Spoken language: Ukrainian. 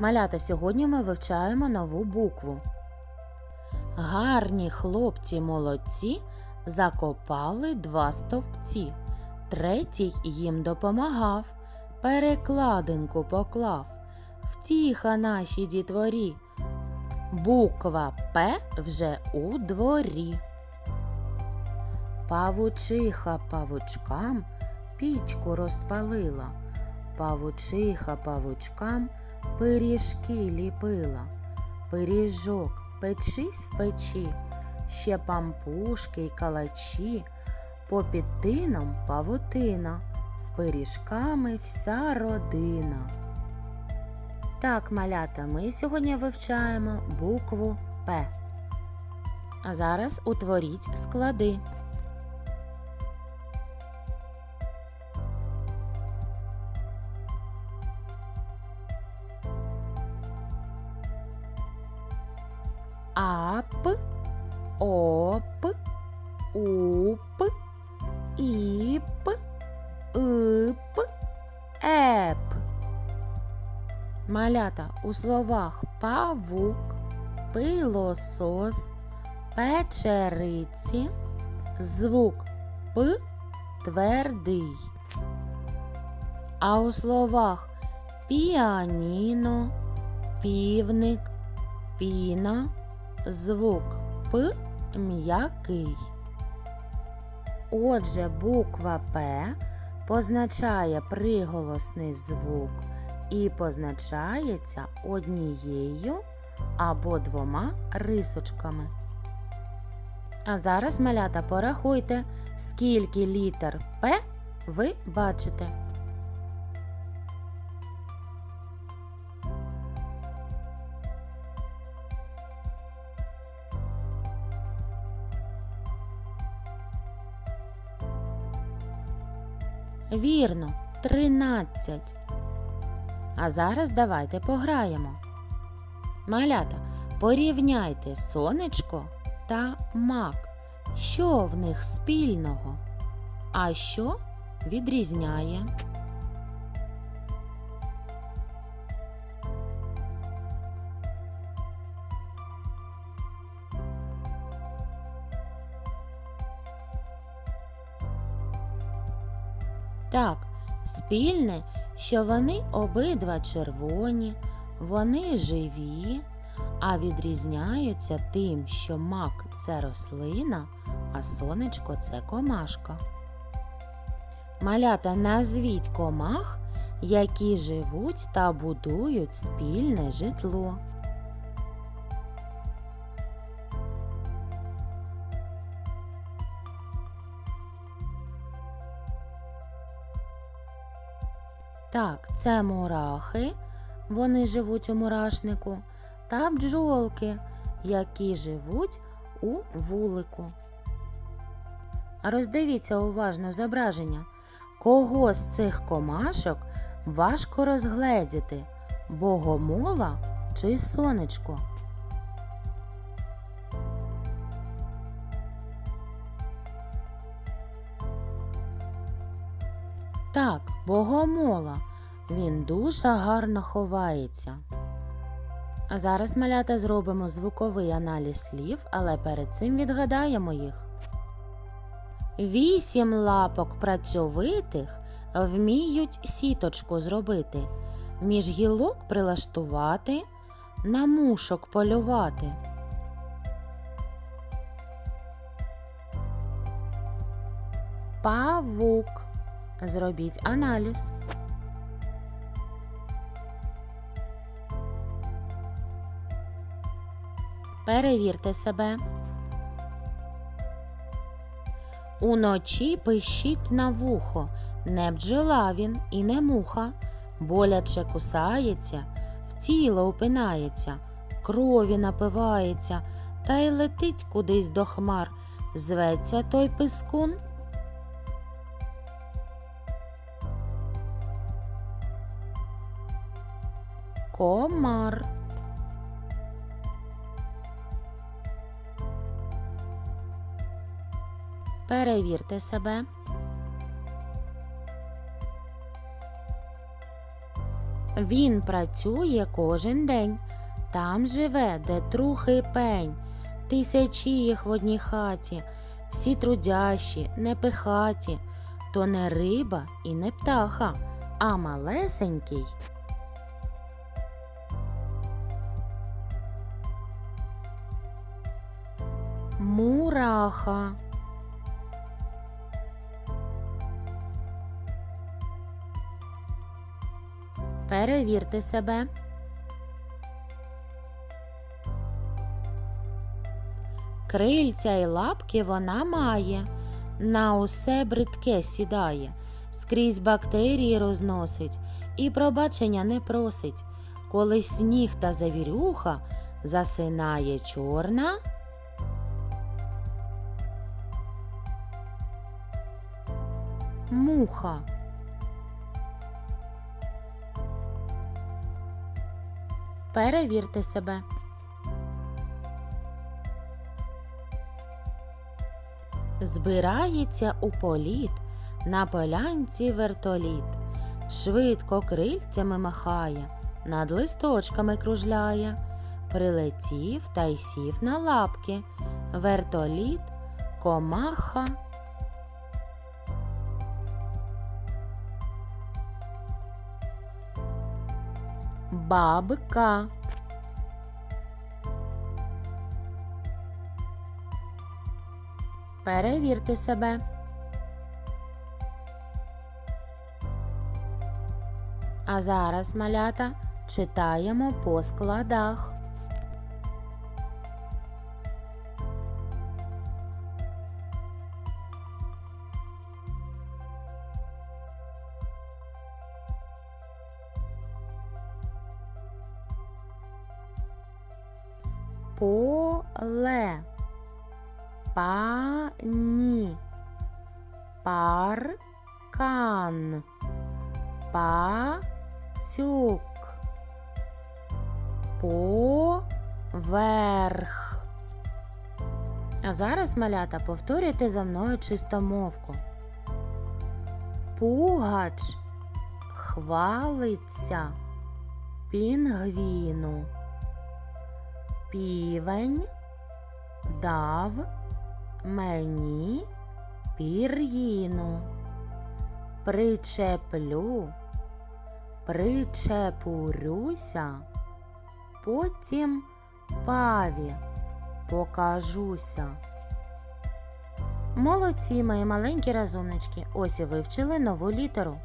Малята, сьогодні ми вивчаємо нову букву. Гарні хлопці молодці закопали два стовпці. Третій їм допомагав, перекладинку поклав. Втіха нашій дітворі. Буква П вже у дворі. Павучиха павучкам пічку розпалила. Павучиха павучкам пиріжки ліпила. Пиріжок печись в печі, ще пампушки й калачі, попід тином павутина, з пиріжками вся родина. Так, малята, ми сьогодні вивчаємо букву П. А зараз утворіть склади. Ап, оп, уп, іп, ип, еп. Малята у словах павук, пилосос, печериці, звук П твердий. А у словах піаніно, півник, піна, звук П м'який. Отже, буква П позначає приголосний звук і позначається однією або двома рисочками. А зараз, малята, порахуйте, скільки літер П ви бачите. Вірно, тринадцять. А зараз давайте пограємо. Малята, порівняйте сонечко та мак. Що в них спільного? А що відрізняє? Так, спільне, що вони обидва червоні, вони живі, а відрізняються тим, що мак це рослина, а сонечко це комашка. Малята назвіть комах, які живуть та будують спільне житло. Так, це мурахи, вони живуть у мурашнику, та бджолки, які живуть у вулику. Роздивіться уважно зображення. Кого з цих комашок важко розгледіти богомола чи сонечко? Так, богомола. Він дуже гарно ховається. А зараз малята зробимо звуковий аналіз слів, але перед цим відгадаємо їх. Вісім лапок працьовитих вміють сіточку зробити, між гілок прилаштувати, на мушок полювати. Павук. Зробіть аналіз. Перевірте себе. Уночі пищить на вухо, не бджола він і не муха, боляче кусається, в тіло упинається, крові напивається, та й летить кудись до хмар. Зветься той пискун. Комар. Перевірте себе. Він працює кожен день. Там живе, де трухи пень. Тисячі їх в одній хаті, всі трудящі, непихаті, то не риба і не птаха, а малесенький. Мураха. Перевірте себе. Крильця й лапки вона має, на усе бридке сідає, скрізь бактерії розносить і пробачення не просить. Коли сніг та завірюха засинає чорна. Муха. Перевірте себе. Збирається у політ на полянці вертоліт, швидко крильцями махає, над листочками кружляє, прилетів та й сів на лапки, вертоліт, комаха. Бабка. Перевірте себе. А зараз, малята, читаємо по складах. Поле пані, паркан, пацюк, поверх. А зараз, малята, повторюйте за мною чистомовку. Пугач хвалиться пінгвіну. Півень дав мені пір'їну. Причеплю, причепурюся, потім паві покажуся. Молодці, мої маленькі розумнички, ось і вивчили нову літеру.